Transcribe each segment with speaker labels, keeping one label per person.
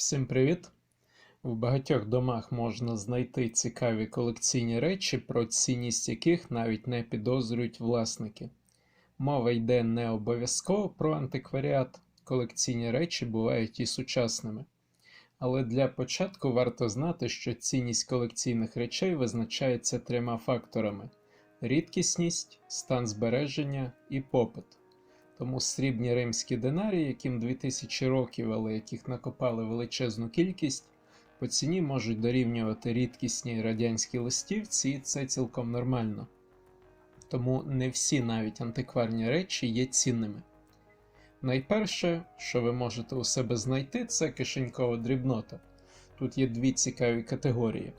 Speaker 1: Всім привіт! В багатьох домах можна знайти цікаві колекційні речі, про цінність яких навіть не підозрюють власники. Мова йде не обов'язково про антикваріат, колекційні речі бувають і сучасними. Але для початку варто знати, що цінність колекційних речей визначається трьома факторами: рідкісність, стан збереження і попит. Тому срібні римські динарії, яким 2000 років, але яких накопали величезну кількість, по ціні можуть дорівнювати рідкісні радянські листівці, і це цілком нормально. Тому не всі навіть антикварні речі є цінними. Найперше, що ви можете у себе знайти, це кишенькова дрібнота. Тут є дві цікаві категорії.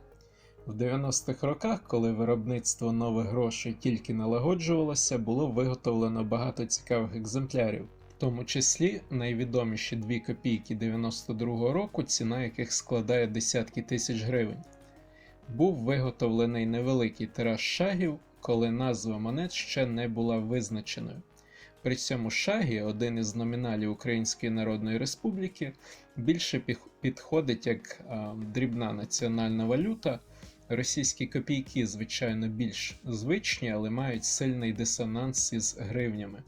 Speaker 1: В 90-х роках, коли виробництво нових грошей тільки налагоджувалося, було виготовлено багато цікавих екземплярів, в тому числі найвідоміші дві копійки 92-го року, ціна яких складає десятки тисяч гривень. Був виготовлений невеликий тираж шагів, коли назва монет ще не була визначеною. При цьому шагі, один із номіналів Української Народної Республіки, більше підходить як а, дрібна національна валюта. Російські копійки, звичайно, більш звичні, але мають сильний дисонанс із гривнями.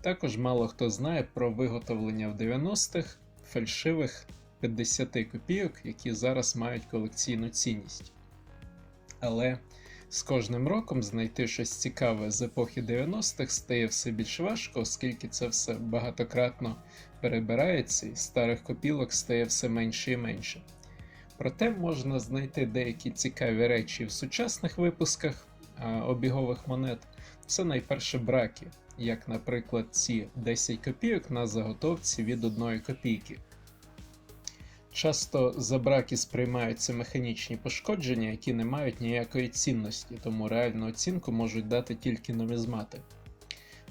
Speaker 1: Також мало хто знає про виготовлення в 90-х фальшивих 50 копійок, які зараз мають колекційну цінність. Але з кожним роком знайти щось цікаве з епохи 90-х стає все більш важко, оскільки це все багатократно перебирається і старих копілок стає все менше і менше. Проте можна знайти деякі цікаві речі в сучасних випусках обігових монет. Це найперше браки, як, наприклад, ці 10 копійок на заготовці від 1 копійки. Часто за браки сприймаються механічні пошкодження, які не мають ніякої цінності, тому реальну оцінку можуть дати тільки нумізмати.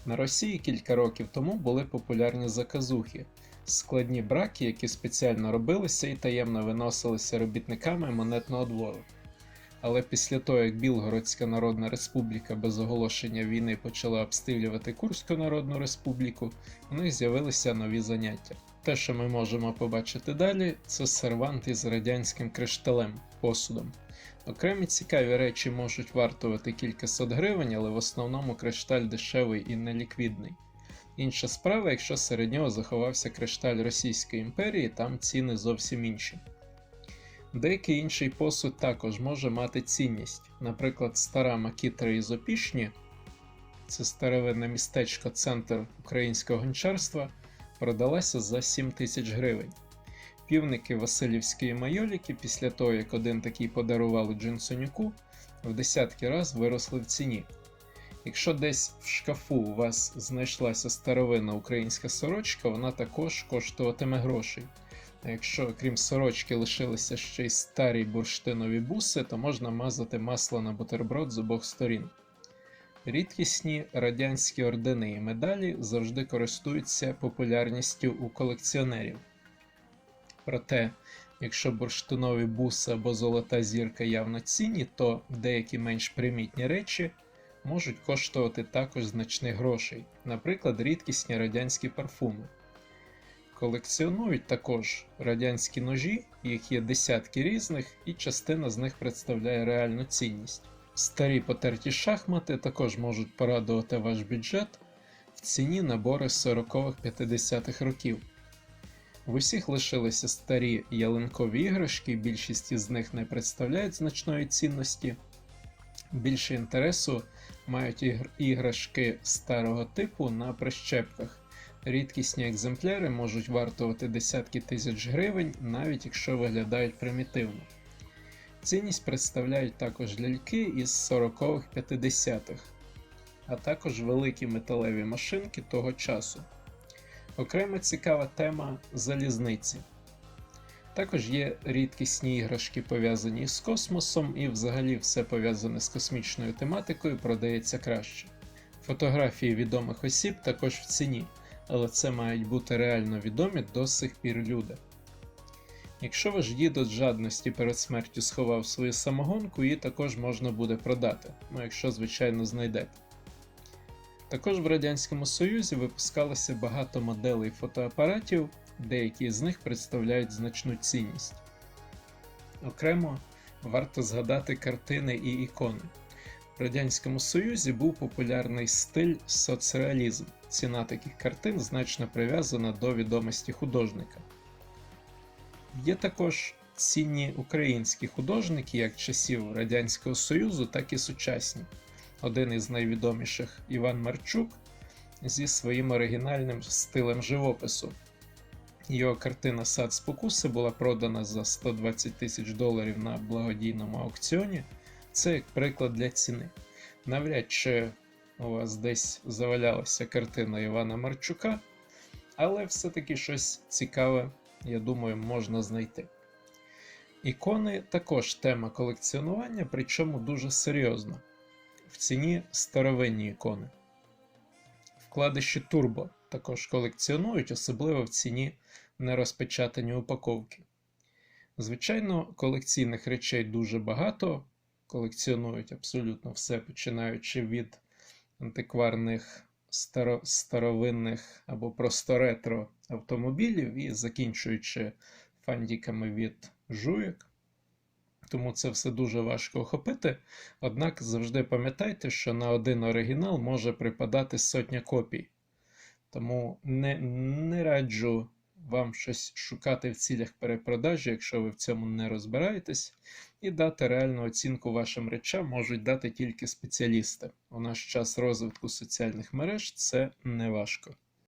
Speaker 1: На Росії кілька років тому були популярні заказухи, складні браки, які спеціально робилися і таємно виносилися робітниками монетного двору. Але після того, як Білгородська Народна Республіка без оголошення війни почала обстрілювати Курську Народну Республіку, у них з'явилися нові заняття. Те, що ми можемо побачити далі, це сервант із радянським кришталем, посудом. Окремі цікаві речі можуть вартувати кількасот гривень, але в основному кришталь дешевий і неліквідний. Інша справа, якщо серед нього заховався кришталь Російської імперії, там ціни зовсім інші. Деякий інший посуд також може мати цінність. Наприклад, стара макітра із Опішні, це старовинне містечко, центр українського гончарства, продалася за 7 тисяч гривень. Півники Васильівської майоліки, після того, як один такий подарували Джинсонюку, в десятки раз виросли в ціні. Якщо десь в шкафу у вас знайшлася старовинна українська сорочка, вона також коштуватиме грошей. А якщо крім сорочки лишилися ще й старі бурштинові буси, то можна мазати масло на бутерброд з обох сторін. Рідкісні радянські ордени і медалі завжди користуються популярністю у колекціонерів. Проте, якщо бурштинові буси або золота зірка явно цінні, то деякі менш примітні речі можуть коштувати також значних грошей, наприклад, рідкісні радянські парфуми. Колекціонують також радянські ножі, їх є десятки різних, і частина з них представляє реальну цінність. Старі потерті шахмати також можуть порадувати ваш бюджет в ціні набори 40-х-50-х років. В усіх лишилися старі ялинкові іграшки, більшість із них не представляють значної цінності. Більше інтересу мають ігр- іграшки старого типу на прищепках. Рідкісні екземпляри можуть вартувати десятки тисяч гривень, навіть якщо виглядають примітивно. Цінність представляють також ляльки із 40-х-50-х, а також великі металеві машинки того часу. Окрема цікава тема залізниці. Також є рідкісні іграшки, пов'язані з космосом, і взагалі все пов'язане з космічною тематикою продається краще. Фотографії відомих осіб також в ціні, але це мають бути реально відомі до сих пір люди. Якщо ваш дідо з жадності перед смертю сховав свою самогонку, її також можна буде продати, ну якщо, звичайно, знайдете. Також в Радянському Союзі випускалося багато моделей фотоапаратів, деякі з них представляють значну цінність. Окремо варто згадати картини і ікони. В Радянському Союзі був популярний стиль соцреалізм. Ціна таких картин значно прив'язана до відомості художника. Є також цінні українські художники як часів Радянського Союзу, так і сучасні. Один із найвідоміших Іван Марчук зі своїм оригінальним стилем живопису. Його картина Сад спокуси була продана за 120 тисяч доларів на благодійному аукціоні. Це як приклад для ціни. Навряд чи у вас десь завалялася картина Івана Марчука, але все-таки щось цікаве, я думаю, можна знайти. Ікони також тема колекціонування, причому дуже серйозно. В ціні старовинні ікони. Вкладиші Турбо також колекціонують, особливо в ціні нерозпечатані упаковки. Звичайно, колекційних речей дуже багато. Колекціонують абсолютно все, починаючи від антикварних старо, старовинних або просто ретро автомобілів і закінчуючи фандіками від жуєк. Тому це все дуже важко охопити. Однак завжди пам'ятайте, що на один оригінал може припадати сотня копій. Тому не, не раджу вам щось шукати в цілях перепродажі, якщо ви в цьому не розбираєтесь, і дати реальну оцінку вашим речам можуть дати тільки спеціалісти. У наш час розвитку соціальних мереж це не важко.